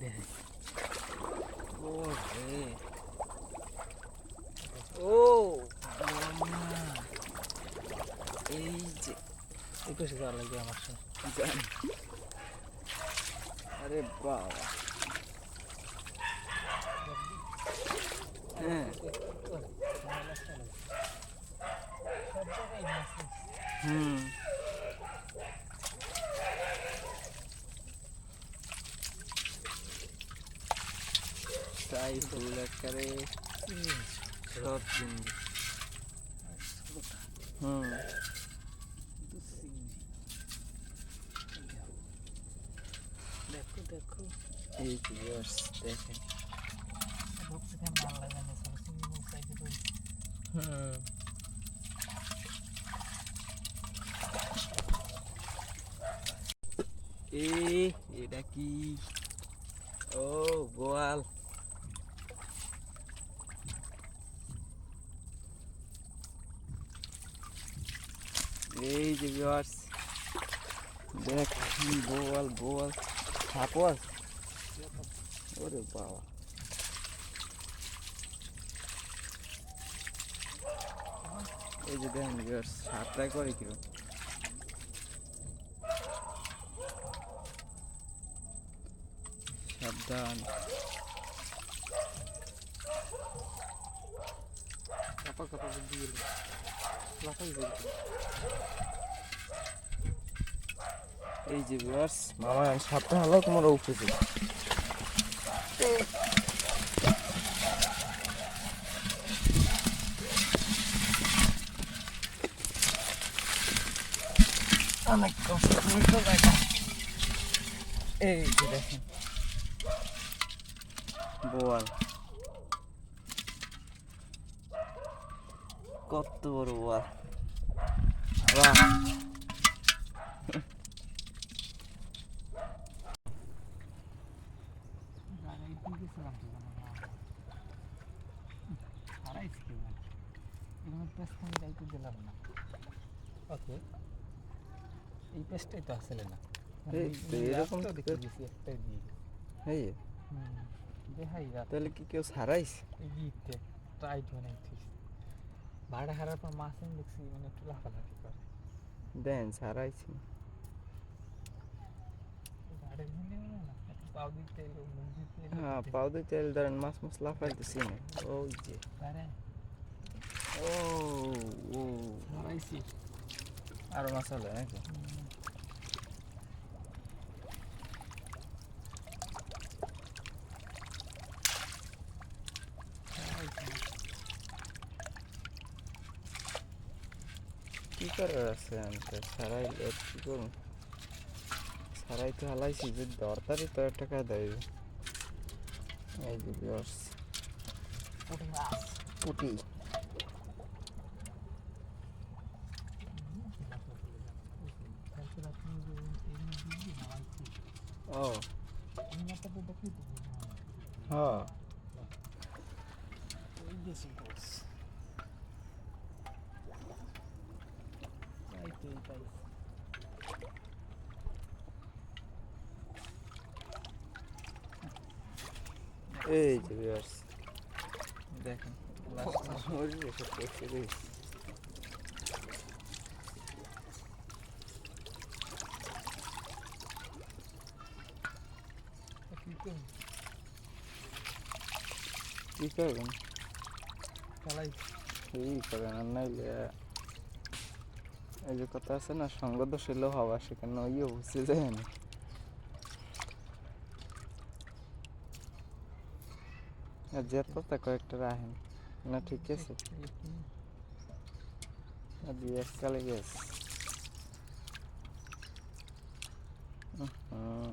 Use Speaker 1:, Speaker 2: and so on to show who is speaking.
Speaker 1: দেখে
Speaker 2: ও রে ও এই যে।
Speaker 1: একুশে যাওয়া লাগবে আমার সঙ্গে।
Speaker 2: আরে বাবা। হ্যাঁ। হুম। তাই ফুল একারে সব চিংড়ি হুম।
Speaker 1: দেখো দেখো।
Speaker 2: এই দেখেন।
Speaker 1: লাগে না চিংড়ি
Speaker 2: হুম। এ এটা কি? ও গোয়াল। এই যে ভিউয়ার্স দেখ বোয়াল বোয়াল সাপও ওরে বাবা। এই যে দেখেন ভিউয়ার্স সাপটা করে কীরকম সাবধান।
Speaker 1: কাপা কাপা দিয়ে
Speaker 2: এই যে ভিউয়ার্স মামা সাপটা হলো তোমার উপরে অনেক কষ্ট এই যে দেখেন। বোয়াল কত বড় বোয়াল বাহ
Speaker 1: জায়গায় কি গেছিলাম তো জানো না হারাইছি কেউ এরকম পেস্ট আমি যাইতে দিলাম না ওকে। এই পেস্টটাই তো আসলে না?
Speaker 2: তো
Speaker 1: দেখে একটাই দিয়ে
Speaker 2: এই
Speaker 1: দেখাই
Speaker 2: তাহলে কি কেউ সারাইছে
Speaker 1: এই গিতে টাইট বানাই থিস ভাড়া হারার পর মাছ আমি দেখছি মানে একটু লাফালাফি করে।
Speaker 2: দেন সারাইছি হ্যাঁ পাও দিয়ে তেল ধরেন মাছ মাছ লাফাইতেছি না। ওই যে। ও ও।
Speaker 1: হারাইছি
Speaker 2: আরও মাছ হলো নাকি? কি করার আছে আমি তো সারাই কি করুন সারাই তো হালাইছি যে দরকারই তো একটা টাকা দেয় এই যে বিয়ার্স।
Speaker 1: পুটি মাছ।
Speaker 2: পুটি।
Speaker 1: কালকে রাত্রে যে এই নদী হারাইছি
Speaker 2: ও
Speaker 1: এই মাথাটা দেখি তো
Speaker 2: হ্যাঁ
Speaker 1: ওই দেশি বস তাই তো তাই
Speaker 2: এই যে ভিউয়ার্স দেখেন
Speaker 1: কি
Speaker 2: করবেন?
Speaker 1: চালাই।
Speaker 2: এই করেন নাইলে এই যে কথা আছে না সঙ্গ দোষ হওয়া, সেখানে ওইও বুঝতে আর যেত তা কয়েকটা রাখেন না, ঠিক আছে? দিয়ে এককালে গেছে। হুম।